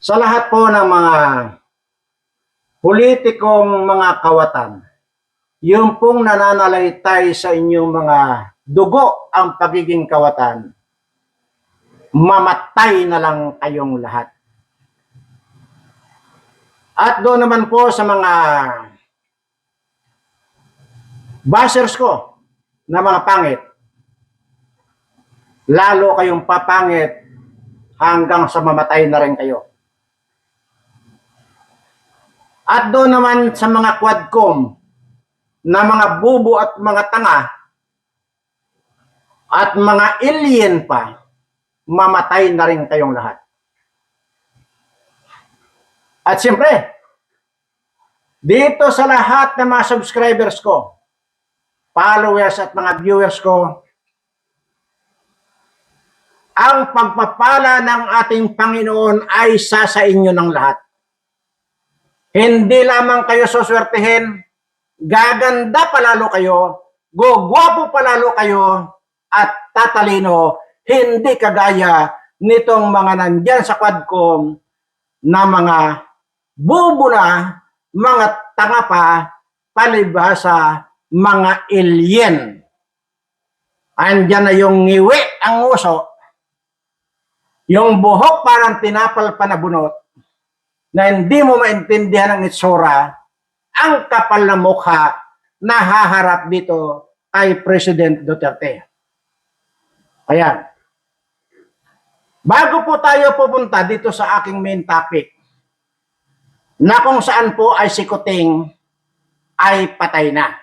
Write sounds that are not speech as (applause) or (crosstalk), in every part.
sa lahat po ng mga politikong mga kawatan, yung pong nananalaytay sa inyong mga dugo ang pagiging kawatan, mamatay na lang kayong lahat. At doon naman po sa mga bashers ko na mga pangit, lalo kayong papangit hanggang sa mamatay na rin kayo. At doon naman sa mga quadcom na mga bubo at mga tanga at mga alien pa, mamatay na rin kayong lahat. At siyempre, dito sa lahat ng mga subscribers ko, followers at mga viewers ko, ang pagpapala ng ating Panginoon ay sa sa inyo ng lahat. Hindi lamang kayo suswertehin, gaganda palalo kayo, gugwapo palalo kayo, at tatalino, hindi kagaya nitong mga nandyan sa Quadcom na mga bubo na, mga tanga pa, palibhasa, mga alien. Andyan na yung ngiwi ang uso, yung buhok parang tinapal pa na bunot, na hindi mo maintindihan ang itsura, ang kapal na mukha na haharap dito kay President Duterte. Ayan. Bago po tayo pupunta dito sa aking main topic, na kung saan po ay si Kuting ay patay na.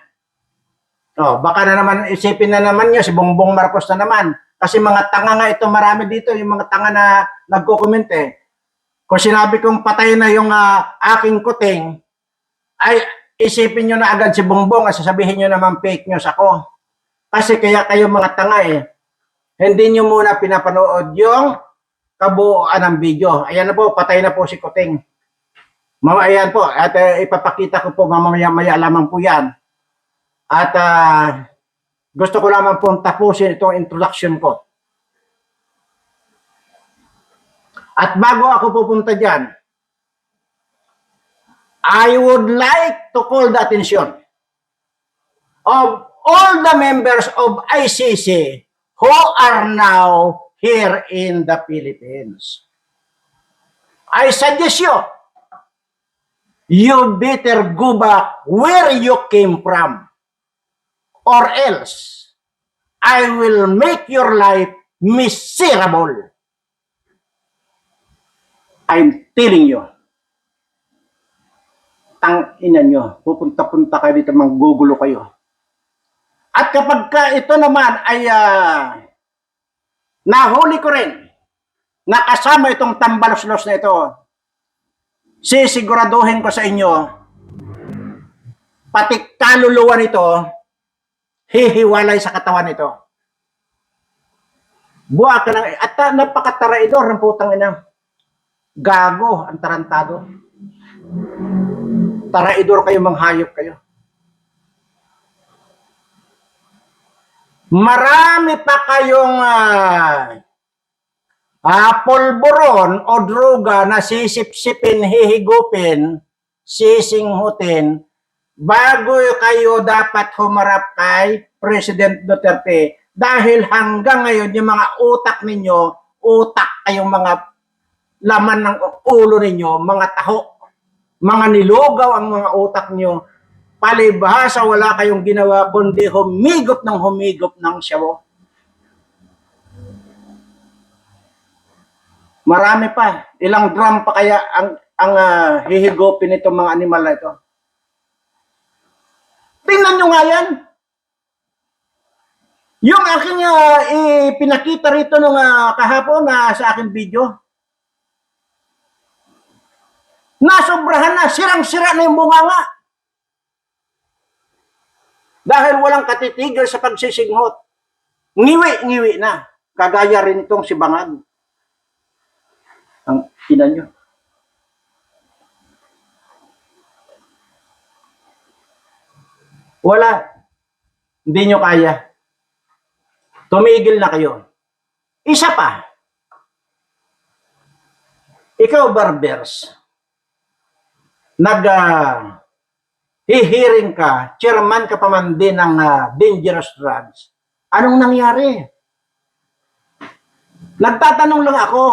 Oh, baka na naman isipin na naman niyo si Bongbong Marcos na naman. Kasi mga tanga nga ito marami dito, yung mga tanga na nagko-comment eh. Kung sinabi kong patay na yung ah, aking kuting, ay isipin nyo na agad si Bongbong at sasabihin nyo naman fake news ako. Kasi kaya kayo mga tanga eh, hindi nyo muna pinapanood yung kabuuan ng video. Ayan na po, patay na po si Kuting. Mama, ayan po, at eh, ipapakita ko po mamaya-maya lamang po yan. At ah, gusto ko lamang pong tapusin itong introduction ko. At bago ako pupunta dyan, I would like to call the attention of all the members of ICC who are now here in the Philippines. I suggest you, you better go back where you came from or else I will make your life miserable. I'm telling you. Tang ina nyo, pupunta-punta kayo dito, manggugulo kayo. At kapag ka ito naman ay ah, nahuli ko rin, nakasama itong tambalos-los na ito, sisiguraduhin ko sa inyo, pati kaluluwa nito, hihiwalay sa katawan nito. Buwa ka lang, at uh, napakataraidor ng putang ina. Gago, ang tarantado. Taraidor kayo, manghayop kayo. Marami pa kayong ah, ah, polboron o droga na sisip-sipin, hihigupin, sisinghutin bago kayo dapat humarap kay President Duterte dahil hanggang ngayon yung mga utak ninyo, utak kayong mga laman ng ulo ninyo, mga taho, mga nilugaw ang mga utak nyo, palibhasa wala kayong ginawa kundi humigop ng humigop ng syawo. Marami pa. Ilang drum pa kaya ang ang ah, hihigopin nitong mga animal na ito. Tingnan nyo nga yan. Yung aking ah, ipinakita rito nung ah, kahapon na sa aking video, nasobrahan na, sirang-sira na yung bunganga. Dahil walang katitigil sa pagsisinghot. Ngiwi-ngiwi na. Kagaya rin itong si Bangag. Ang ina nyo. Wala. Hindi nyo kaya. Tumigil na kayo. Isa pa. ikaw barbers, nag ah, hihiring ka, chairman ka pa man din ng ah, dangerous drugs. Anong nangyari? Nagtatanong lang ako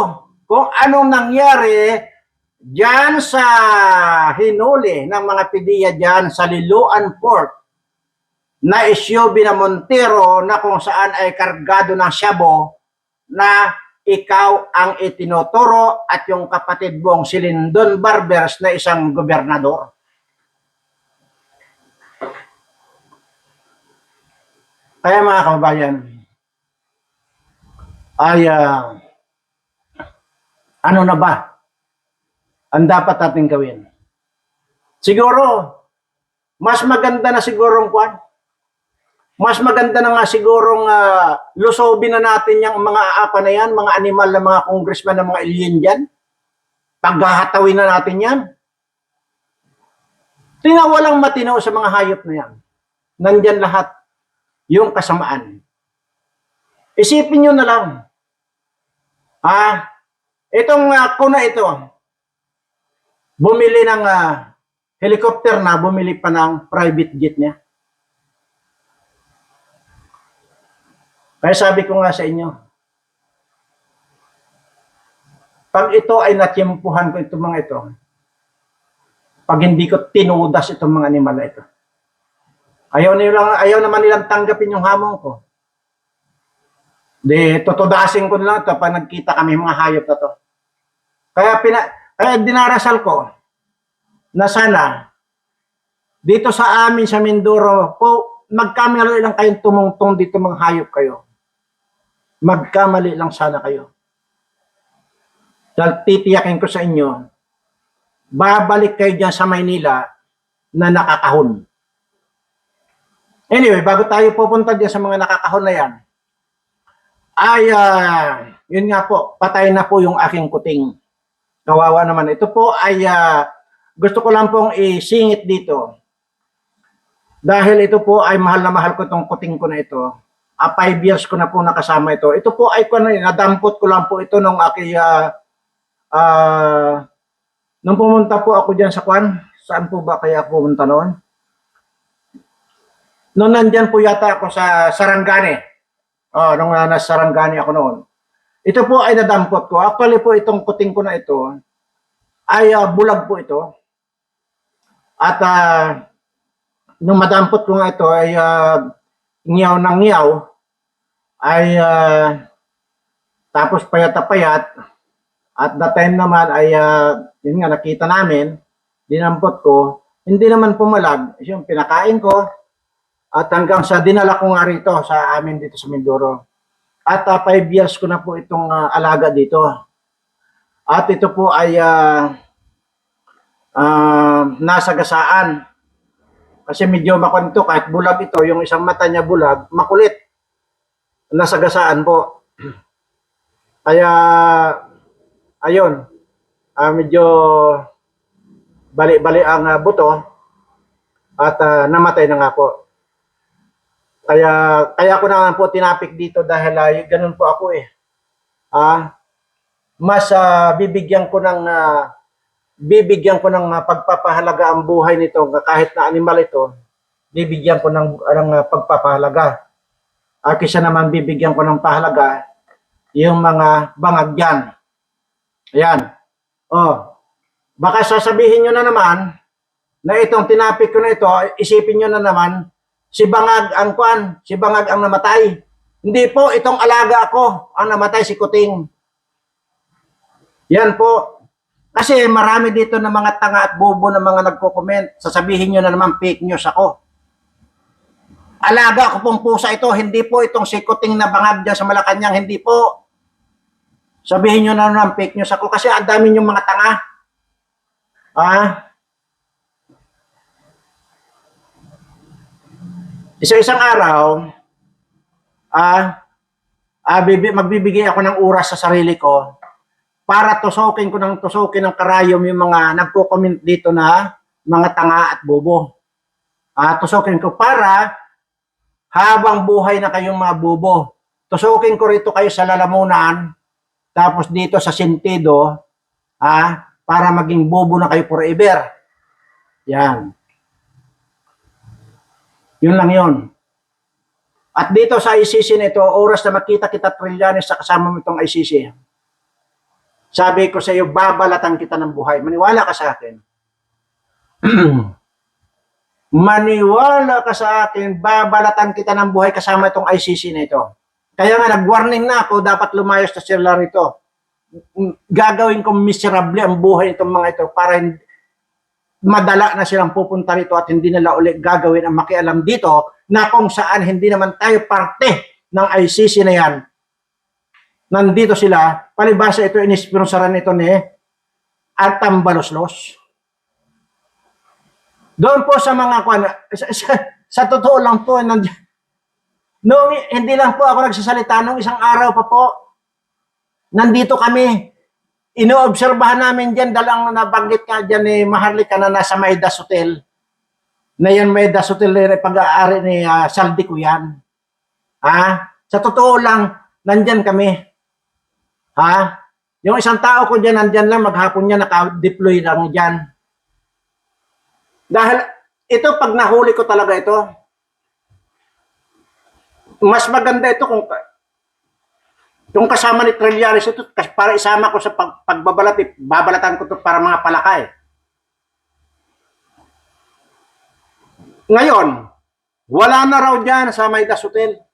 kung anong nangyari diyan sa hinuli ng mga pidiya diyan sa Liloan Port na SUV na Montero na kung saan ay kargado ng shabu na ikaw ang itinuturo at yung kapatid mong si Lyndon Barbers na isang gobernador. Kaya mga kababayan, ay ah, ano na ba ang dapat natin gawin? Siguro, mas maganda na sigurong kwan. Mas maganda na nga sigurong uh, lusobin na natin yung mga apa na yan, mga animal na mga congressman na mga alien dyan. Paghahatawin na natin yan. Tinawalang matino sa mga hayop na yan. Nandyan lahat yung kasamaan. Isipin nyo na lang. Ah, itong uh, kuna ito, bumili ng ah, helicopter na, bumili pa ng private jet niya. Kaya sabi ko nga sa inyo, pag ito ay natyempuhan ko itong mga ito, pag hindi ko tinudas itong mga animal ito, ayaw, nilang, ayaw naman nilang tanggapin yung hamon ko. Di, tutudasin ko lang ito pag nagkita kami mga hayop na to. Kaya, pina, kaya dinarasal ko na sana dito sa amin sa Mindoro po magkamali lang kayong tumungtong dito mga hayop kayo. Magkamali lang sana kayo. Dahil titiyakin ko sa inyo, babalik kayo dyan sa Maynila na nakakahon. Anyway, bago tayo pupunta dyan sa mga nakakahon na yan, ay, ah, yun nga po, patay na po yung aking kuting. Kawawa naman. Ito po ay, ah, gusto ko lang pong isingit dito. Dahil ito po ay mahal na mahal ko itong kuting ko na ito. Ah, five years ko na po nakasama ito. Ito po ay, ano, nadampot ko lang po ito nung aking, ah, ah, nung pumunta po ako dyan sa Kwan, saan po ba kaya ako pumunta noon? Noon nandyan po yata ako sa Sarangani. Oh, nung uh, nasa Sarangani ako noon. Ito po ay nadampot ko. Actually po itong kuting ko na ito ay ah, bulag po ito. At ah, nung madampot ko nga ito ay uh, ngiyaw ng ngiyaw ay ah, tapos payat na payat at that time naman ay ah, yun nga nakita namin dinampot ko hindi naman pumalag yung pinakain ko at hanggang sa dinala ko nga rito sa amin dito sa Mindoro. At uh, five years ko na po itong ah, alaga dito. At ito po ay ah, ah, nasa gasaan. Kasi medyo makwento kahit bulag ito, yung isang mata niya bulag, makulit. Nasa gasaan po. (clears throat) Kaya, ayun, ah, medyo bali-bali ang ah, buto at ah, namatay na nga po. Kaya kaya ko naman po tinapik dito dahil uh, ganun po ako eh. Ah, mas ah, bibigyan ko ng ah, bibigyan ko ng ah, pagpapahalaga ang buhay nito kahit na animal ito. Bibigyan ko ng, ng ah, pagpapahalaga. Ah, kaysa naman bibigyan ko ng pahalaga yung mga bangag dyan. Ayan. Oh. Baka sasabihin nyo na naman na itong tinapik ko na ito, isipin nyo na naman, si Bangag ang kwan, si Bangag ang namatay. Hindi po, itong alaga ko ang namatay, si Kuting. Yan po. Kasi marami dito na mga tanga at bobo na mga nagko-comment. Sasabihin nyo na naman fake news ako. Alaga ko pong pusa ito, hindi po itong si Kuting na Bangag dyan sa Malacanang, hindi po. Sabihin nyo na naman fake news ako kasi ang dami yung mga tanga. Ah, isa-isang araw, ah, ah bibi, magbibigay ako ng oras sa sarili ko para tusukin ko ng tusukin ng karayom yung mga nagko-comment dito na mga tanga at bobo. Ah, tusukin ko para habang buhay na kayong mga bobo. Tusukin ko rito kayo sa lalamunan, tapos dito sa sentido, Ha? Para maging bobo na kayo forever. Yan. Yun lang yun. At dito sa ICC nito, oras na makita kita Trillanes sa kasama mo itong ICC. Sabi ko sa iyo, babalatan kita ng buhay. Maniwala ka sa akin. (clears throat) Maniwala ka sa akin, babalatan kita ng buhay kasama itong ICC na ito. Kaya nga, nag-warning na ako, dapat lumayos na sila rito. Gagawin ko miserable ang buhay itong mga ito para hindi, madala na silang pupunta rito at hindi nila ulit gagawin ang makialam dito na kung saan hindi naman tayo parte ng ICC na yan. Nandito sila, palibasa ito, inisponsora nito ni Artam Baloslos. Doon po sa mga kwan, sa, sa, sa totoo lang po, nandiyan, noong, hindi lang po ako nagsasalita, nung isang araw pa po, nandito kami, inoobserbahan namin dyan, dalang nabanggit ka dyan ni Maharlika na nasa Maidas Hotel. Na yan Maidas Hotel na pag-aari ni uh, Saldi ko yan. Ha? Sa totoo lang, nandyan kami. Ha? Yung isang tao ko dyan, nandyan lang, maghapon niya, naka-deploy lang dyan. Dahil ito, pag nahuli ko talaga ito, mas maganda ito kung yung kasama ni Trillanes ito, para isama ko sa pag, pagbabalat, eh, babalatan ko to para mga palakay. Ngayon, wala na raw dyan sa Maidas Hotel.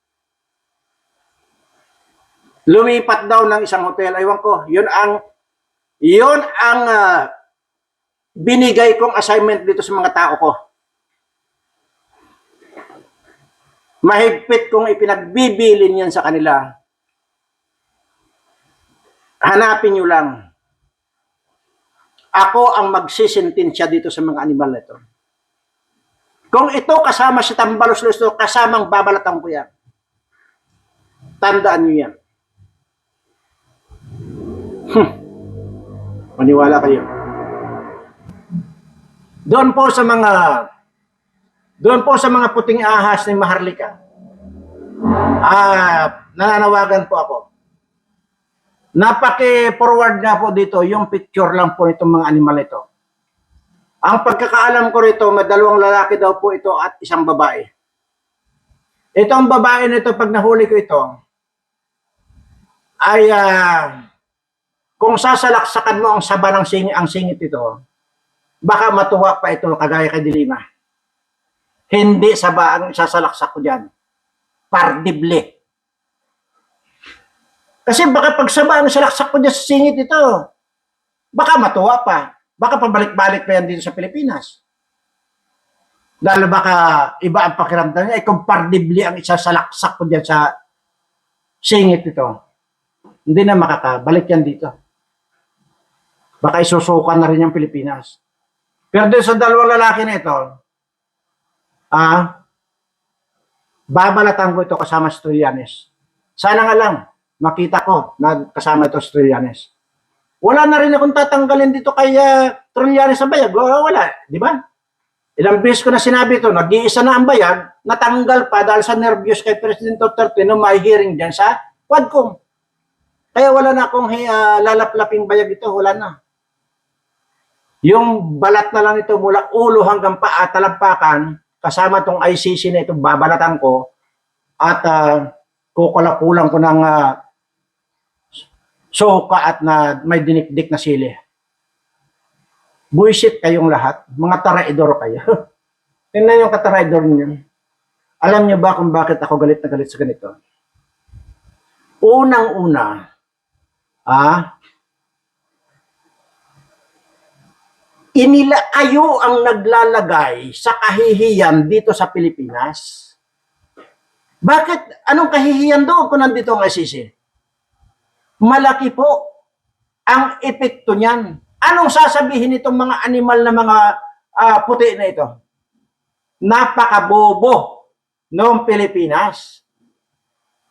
Lumipat daw ng isang hotel. Aywan ko, yun ang, yun ang ah, binigay kong assignment dito sa mga tao ko. Mahigpit kong ipinagbibilin yan sa kanila hanapin nyo lang. Ako ang magsisintensya dito sa mga animal na. Kung ito kasama si Tambalos Lusto, kasamang babalatan ko yan. Tandaan nyo yan. Hmm. Maniwala kayo. Doon po sa mga doon po sa mga puting ahas ni Maharlika. Ah, nananawagan po ako. Napaki-forward nga po dito yung picture lang po itong mga animal ito. Ang pagkakaalam ko rito, may dalawang lalaki daw po ito at isang babae. Itong babae nito, pag nahuli ko ito, ay ah, kung sasalaksakan mo ang saba ng singit, ang singit ito, baka matuwa pa ito kagaya kay Dilima. Hindi saba ang sasalaksak ko dyan. Pardible. Kasi baka pagsama ang salaksak ko dyan sa singit ito, baka matuwa pa. Baka pabalik-balik pa yan dito sa Pilipinas. Dahil baka iba ang pakiramdam niya, ay comparatively ang isasalaksak ko dyan sa singit ito. Hindi na makakabalik yan dito. Baka isusukan na rin yung Pilipinas. Pero doon sa dalawang lalaki na ito, ah, babalatan ko ito kasama si Trillanes. Sana nga lang, makita ko na kasama ito si Trillanes. Wala na rin akong tatanggalin dito kay uh, Trillanes sa bayag. Wala, wala, di ba? Ilang beses ko na sinabi ito, nag-iisa na ang bayag, natanggal pa dahil sa nervyos kay President Duterte nung may hearing dyan sa Quadcom. Kaya wala na akong uh, lalaplaping bayag ito, wala na. Yung balat na lang ito mula ulo hanggang paa, talampakan, kasama tong ICC na ito, babalatan ko, at uh, kukulakulang ko ng uh, suka at na may dinikdik na sili. Buisit kayong lahat. Mga taraidor kayo. (laughs) Tingnan yung kataraidor niyo. Alam niyo ba kung bakit ako galit na galit sa ganito? Unang-una, ah, inila kayo ang naglalagay sa kahihiyan dito sa Pilipinas. Bakit? Anong kahihiyan doon kung nandito ang ICC? Malaki po ang epekto niyan. Anong sasabihin nitong mga animal na mga uh, puti na ito? Napakabobo noong Pilipinas.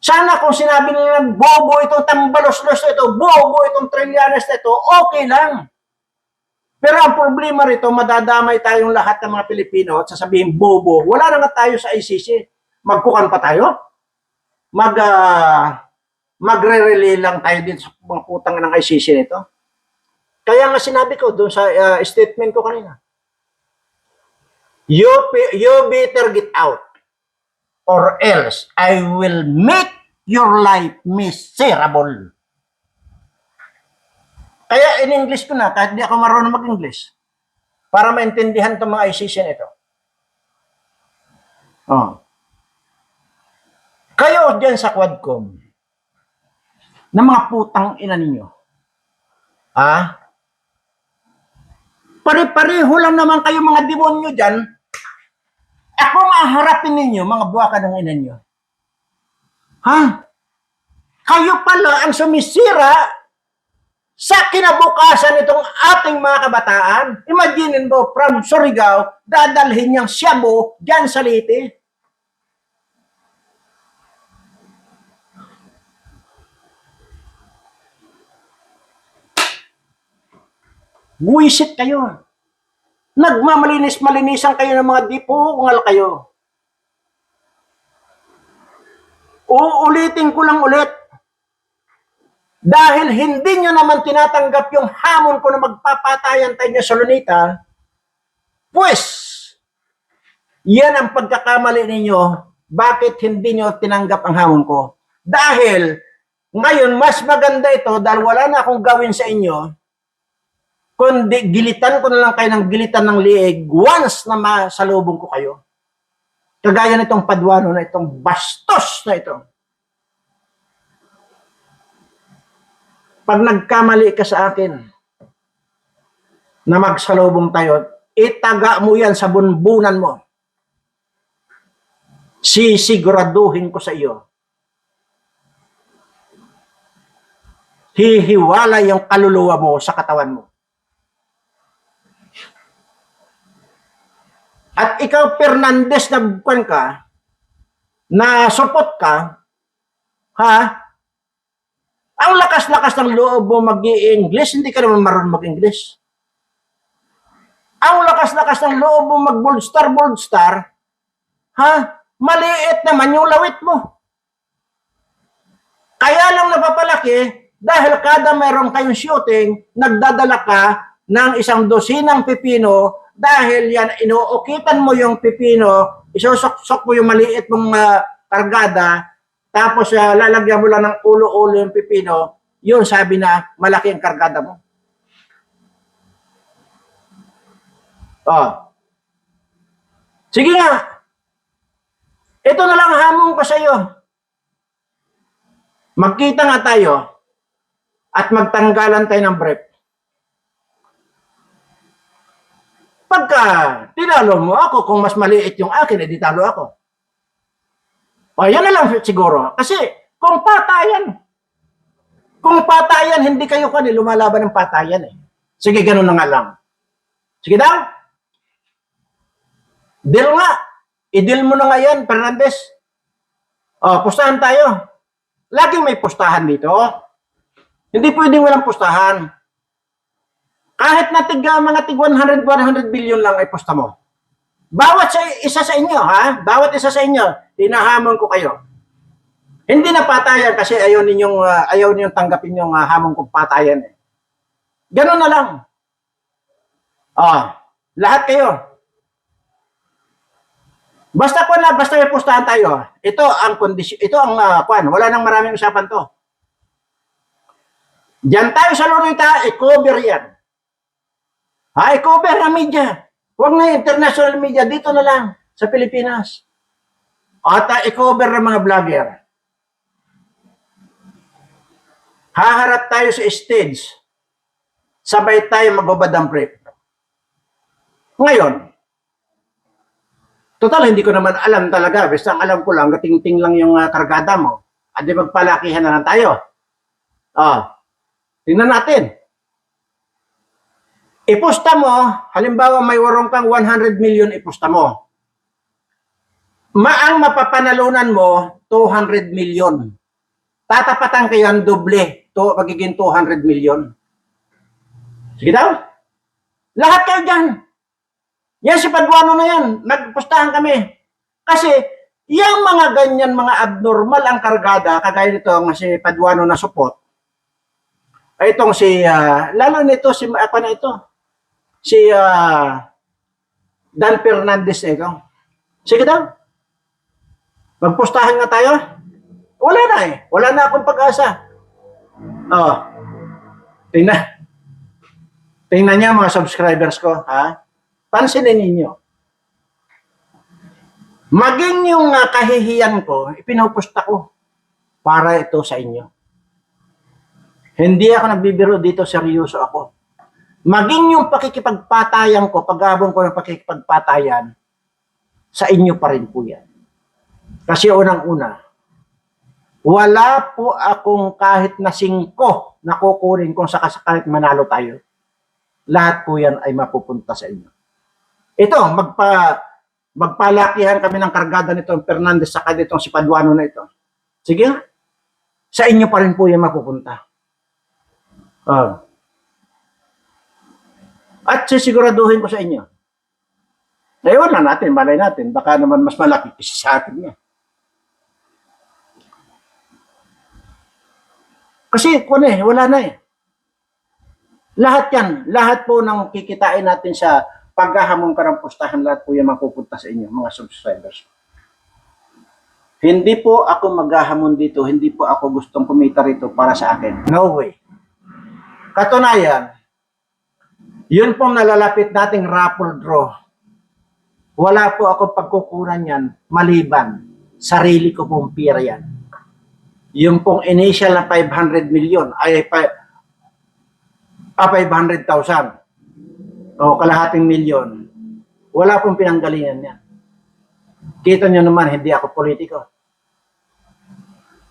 Sana kung sinabi nila bobo itong tambalos-los ito, bobo itong trillanes na ito, okay lang. Pero ang problema rito, madadamay tayong lahat ng mga Pilipino at sasabihin bobo. Wala na nga tayo sa ICC. Magkukan pa tayo? Mag, uh, magre-relay lang tayo din sa mga putang ng ICC nito? Kaya nga sinabi ko doon sa uh, statement ko kanina. You, you better get out or else I will make your life miserable. Kaya in English ko na, kahit di ako marunong mag-English, para maintindihan itong mga ICC na ito. Oh. Kayo dyan sa Quadcom, na mga putang ina ninyo, ah, pare-pareho lang naman kayo mga demonyo dyan, ako nga harapin ninyo, mga buwaka ng ina nyo. Ha? Kayo pala ang sumisira sa kinabukasan nitong ating mga kabataan. Imagine mo, from Surigao, dadalhin niyang Siabo dyan sa Leyte. Buwisit kayo. Nagmamalinis-malinisan kayo ng mga dipungal kayo. Uulitin ko lang ulit. Dahil hindi nyo naman tinatanggap yung hamon ko na magpapatayan tayo niya sa Lunita, pues, yan ang pagkakamali ninyo. Bakit hindi nyo tinanggap ang hamon ko? Dahil, ngayon, mas maganda ito dahil wala na akong gawin sa inyo, kundi gilitan ko na lang kayo ng gilitan ng liig once na masalubong ko kayo. Kagaya nitong padwano na itong bastos na ito. Pag nagkamali ka sa akin na magsalubong tayo, itaga mo yan sa bunbunan mo. Sisiguraduhin ko sa iyo. Hihiwala yung kaluluwa mo sa katawan mo. At ikaw, Fernandez, na bukan ka, na supot ka, ha? Ang lakas-lakas ng loob mo mag-i-English, hindi ka naman marunong mag-English. Ang lakas-lakas ng loob mo mag-boldstar, boldstar, ha? Maliit naman yung lawit mo. Kaya lang napapalaki, dahil kada mayroon kayong shooting, nagdadala ka ng isang dosinang pipino dahil yan, inuukitan mo yung pipino, isusok mo yung maliit mong uh, kargada, tapos uh, lalagyan mo lang ng ulo-ulo yung pipino, yun sabi na malaki ang kargada mo. Oh. Sige nga. Ito na lang hamon ko sa iyo. Magkita nga tayo at magtanggalan tayo ng brief. Pagka tinalo mo ako, kung mas maliit yung akin, edi talo ako. O yan na lang siguro. Kasi kung patayan, kung patayan, hindi kayo kani lumalaban ng patayan eh. Sige, ganun na nga lang. Sige daw. Deal nga. I-deal mo na nga yan, Fernandez. O, pustahan tayo. Laging may pustahan dito. Hindi pwedeng walang pustahan. Kahit na tiga mga tig 100, 100 billion lang ay posta mo. Bawat sa isa sa inyo, ha? Bawat isa sa inyo, hinahamon ko kayo. Hindi na patayan kasi ayaw ninyong, uh, ayaw ninyong tanggapin yung uh, hamon kong patayan. Eh. Ganun na lang. Ah, lahat kayo. Basta ko na, basta may pustahan tayo. Ito ang kondisyon, ito ang uh, kwan, wala nang maraming usapan to. Diyan tayo sa Lurita, i-cover yan. Ha, i-cover na media. Huwag na international media, dito na lang, sa Pilipinas. At uh, i-cover ng mga vlogger. Haharap tayo sa stage. Sabay tayo magbabad ng brief. Ngayon, total hindi ko naman alam talaga. Basta alam ko lang, gating-ting lang yung uh, kargada mo. At di magpalakihan na lang tayo. Ah, tingnan natin. Ipusta mo, halimbawa may warong kang 100 million ipusta mo. Maang mapapanalunan mo, 200 million. Tatapatan kayo ang doble, to, magiging 200 million. Sige daw. Lahat kayo dyan. Yan si Paduano na yan. Nagpustahan kami. Kasi, yung mga ganyan, mga abnormal ang kargada, kagaya nito nga si Paduano na support, Ay, itong si, ah, lalo nito, si, apa na ito? Si, ah, Dan Fernandez na ito. Sige daw. Magpustahan nga tayo. Wala na eh. Wala na akong pag-asa. Oh. Tingnan. Tingnan niyo mga subscribers ko, ha? Pansinin ninyo. Maging yung uh, kahihiyan ko, ipinupusta ko para ito sa inyo. Hindi ako nagbibiro dito, seryoso ako. Maging yung pakikipagpatayan ko, paghabong ko ng pakikipagpatayan, sa inyo pa rin po yan. Kasi unang-una, wala po akong kahit na singko na kukunin kung sakasakalit manalo tayo. Lahat po yan ay mapupunta sa inyo. Ito, magpa, magpalakihan kami ng kargada nito, Fernandez, saka nitong si Paduano na ito. Sige. Sa inyo pa rin po yan mapupunta. Ah. At sisiguraduhin ko sa inyo. Ewan na natin, malay natin. Baka naman mas malaki kasi sa atin niya. Kasi kung eh, wala na eh. Lahat yan, lahat po ng kikitain natin sa paghahamon ka ng pustahan, lahat po yan mapupunta sa inyo, mga subscribers. Hindi po ako maghahamon dito, hindi po ako gustong kumita rito para sa akin. No way. Katunayan, yun pong nalalapit nating raffle draw. Wala po ako pagkukunan yan maliban. Sarili ko pong pira yan. Yung pong initial na 500 million ay pa, ah, 500,000 o kalahating milyon. Wala pong pinanggalingan yan. Kita nyo naman, hindi ako politiko.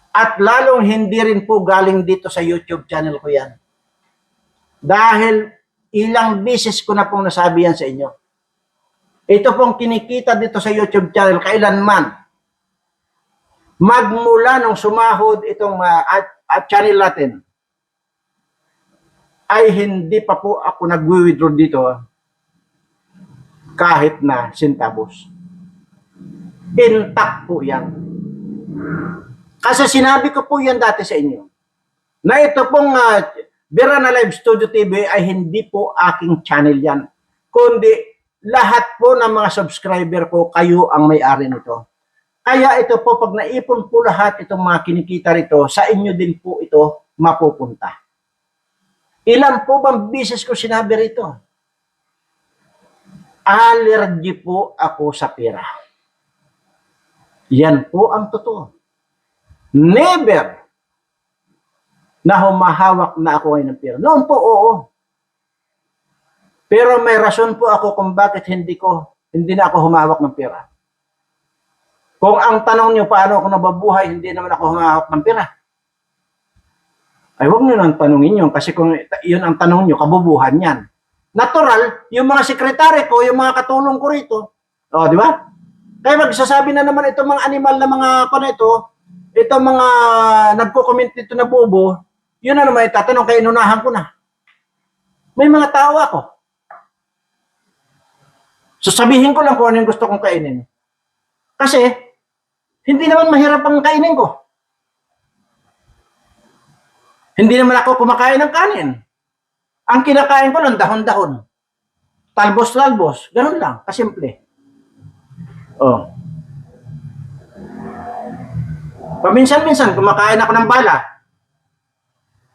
At lalong hindi rin po galing dito sa YouTube channel ko yan. Dahil ilang beses ko na pong nasabi yan sa inyo. Ito pong kinikita dito sa YouTube channel kailanman. Magmula nung sumahod itong uh, at, at channel natin, ay hindi pa po ako nag-withdraw dito ah, kahit na centavos. Intact po yan. Kasi sinabi ko po yan dati sa inyo, na ito pong uh, Bira na Live Studio TV ay hindi po aking channel yan. Kundi lahat po ng mga subscriber ko, kayo ang may-ari nito. Kaya ito po, pag naipon po lahat itong mga kinikita rito, sa inyo din po ito mapupunta. Ilan po bang bisis ko sinabi rito? Allergy po ako sa pera. Yan po ang totoo. Never na humahawak na ako ngayon ng pera. Noon po, oo. Pero may rason po ako kung bakit hindi ko, hindi na ako humahawak ng pera. Kung ang tanong niyo paano ako nababuhay, hindi naman ako humahawak ng pera. Ay, huwag niyo nang tanongin yun kasi kung yun ang tanong niyo, kabubuhan yan. Natural, yung mga sekretary ko, yung mga katulong ko rito, o, di ba? Kaya magsasabi na naman itong mga animal na mga pa na ito, itong mga nagko-comment dito na bobo, yun na naman itatanong kaya inunahan ko na. May mga tao ako. So sabihin ko lang kung ano yung gusto kong kainin. Kasi, hindi naman mahirap ang kainin ko. Hindi naman ako kumakain ng kanin. Ang kinakain ko lang dahon-dahon. Talbos-talbos. Ganun lang. Kasimple. Oh. Paminsan-minsan, kumakain ako ng bala.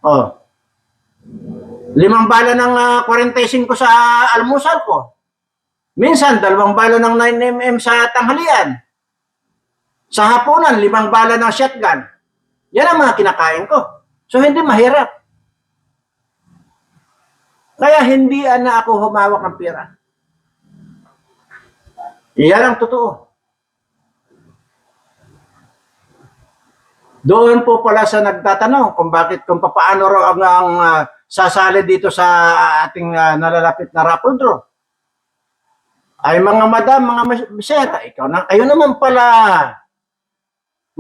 Oh. Limang bala ng uh, 45 sa almusal ko. Minsan, dalawang bala ng 9mm sa tanghalian. Sa hapunan, limang bala ng shotgun. Yan ang mga kinakain ko. So, hindi mahirap. Kaya hindi na ako humawak ng pera. Iyan ang totoo. Doon po pala sa nagtatanong kung bakit, kung paano raw ang, ang uh, sasali dito sa ating uh, nalalapit na raffle draw. Ay mga madam, mga misera, ikaw na, kayo naman pala.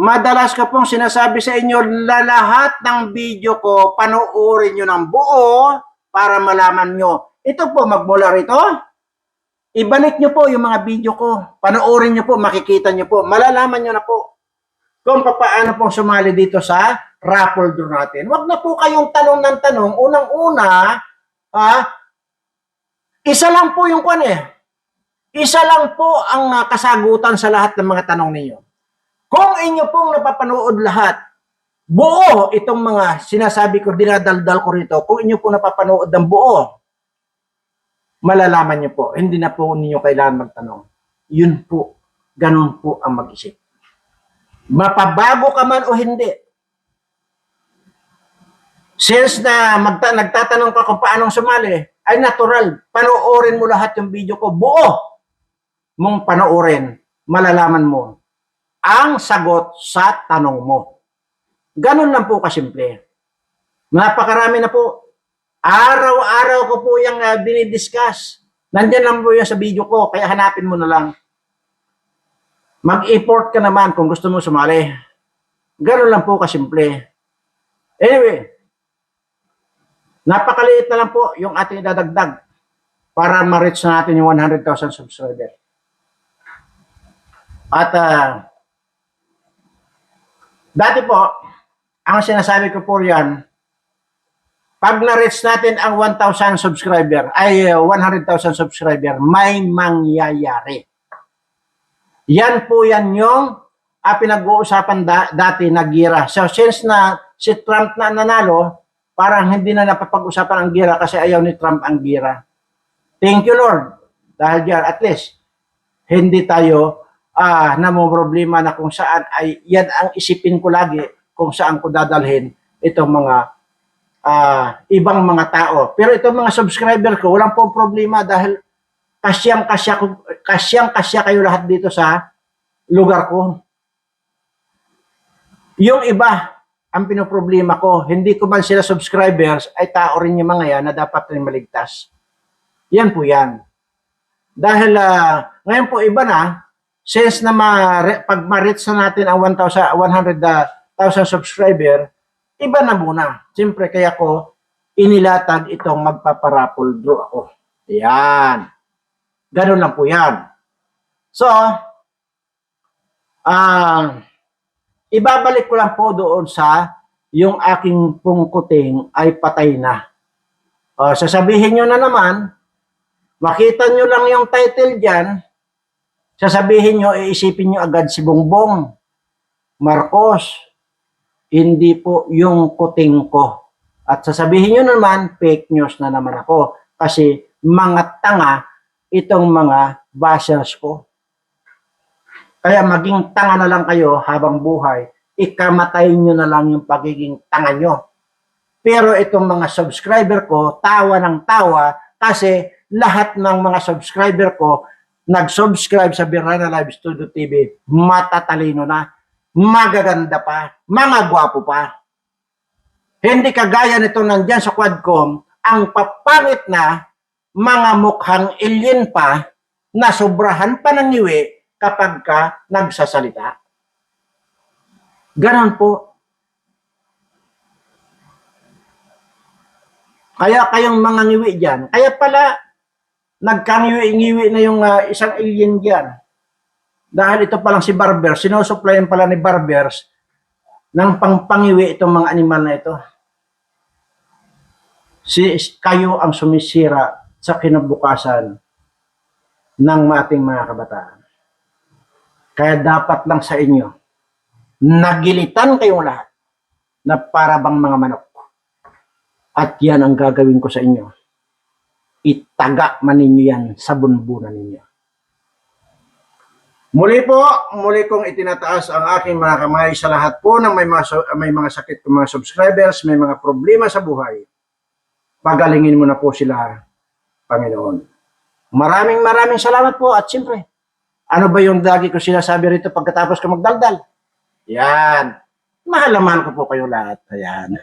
Madalas ka pong sinasabi sa inyo na lahat ng video ko, panoorin nyo ng buo para malaman nyo. Ito po, magmula rito. Ibalik nyo po yung mga video ko. Panoorin nyo po, makikita nyo po. Malalaman nyo na po kung paano pong sumali dito sa raffle draw natin. Huwag na po kayong tanong ng tanong. Unang-una, ah, isa lang po yung kwan eh. Isa lang po ang ah, kasagutan sa lahat ng mga tanong ninyo. Kung inyo pong napapanood lahat, buo itong mga sinasabi ko, dinadaldal ko rito, kung inyo pong napapanood ng buo, malalaman niyo po, hindi na po ninyo kailangan magtanong. Yun po, ganun po ang mag-isip. Mapabago ka man o hindi. Since na magta nagtatanong ka kung paanong sumali, ay natural. Panoorin mo lahat yung video ko. Buo mong panoorin. Malalaman mo ang sagot sa tanong mo. Ganun lang po kasimple. Napakarami na po. Araw-araw ko po yung uh, dinidiscuss. Nandyan lang po yan sa video ko, kaya hanapin mo na lang. Mag-import ka naman kung gusto mo sumali. Ganun lang po kasimple. Anyway, napakaliit na lang po yung ating dadagdag para ma-reach na natin yung 100,000 subscriber. At ah, dati po, ang sinasabi ko po yan, pag na-reach natin ang 1,000 subscriber, ay uh, 100,000 subscriber, may mangyayari. Yan po yan yung ah, pinag-uusapan da- dati na gira. So since na si Trump na nanalo, parang hindi na napapag-usapan ang gira kasi ayaw ni Trump ang gira. Thank you Lord. Dahil diyan, at least, hindi tayo ah problema na kung saan ay yan ang isipin ko lagi kung saan ko dadalhin itong mga ah, ibang mga tao. Pero itong mga subscriber ko, walang po problema dahil kasyang kasya kasyang kasya kayo lahat dito sa lugar ko. Yung iba, ang pinoproblema ko, hindi ko man sila subscribers, ay tao rin yung mga yan na dapat rin maligtas. Yan po yan. Dahil ah, ngayon po iba na, since na ma pag ma-reach na natin ang 1,000 100,000 subscriber, iba na muna. Siyempre, kaya ko inilatag itong magpaparapol draw ako. Yan. Ganun lang po yan. So, ah, ibabalik ko lang po doon sa yung aking pungkuting ay patay na. O, sasabihin nyo na naman, makita nyo lang yung title dyan, sasabihin nyo, iisipin nyo agad si Bongbong, Marcos, hindi po yung kuting ko. At sasabihin nyo naman, fake news na naman ako. Kasi mga tanga itong mga bashers ko. Kaya maging tanga na lang kayo habang buhay, ikamatay nyo na lang yung pagiging tanga nyo. Pero itong mga subscriber ko, tawa ng tawa kasi lahat ng mga subscriber ko nag-subscribe sa Birana Live Studio TV, matatalino na, magaganda pa, mga gwapo pa. Hindi kagaya nito nandyan sa Quadcom, ang papangit na mga mukhang alien pa na sobrahan pa ng niwi kapag ka nagsasalita. Ganon po. Kaya kayong mga ngiwi dyan, kaya pala nagkangiwi-ngiwi na yung ah, isang alien dyan. Dahil ito palang si Barbers, sinusuplayan pala ni Barbers ng pangpangiwi itong mga animal na ito. Si, kayo ang sumisira sa kinabukasan ng ating mga kabataan. Kaya dapat lang sa inyo, nagilitan kayong lahat na para bang mga manok. At yan ang gagawin ko sa inyo. Itaga man ninyo yan sa bunbunan ninyo. Muli po, muli kong itinataas ang aking mga kamay sa lahat po ng may mga, may mga sakit ng mga subscribers, may mga problema sa buhay. Pagalingin mo na po sila, Panginoon. Maraming maraming salamat po at siyempre, ano ba yung lagi ko sinasabi rito pagkatapos ko magdaldal? Yan. Mahalaman ko po kayo lahat. Ayan.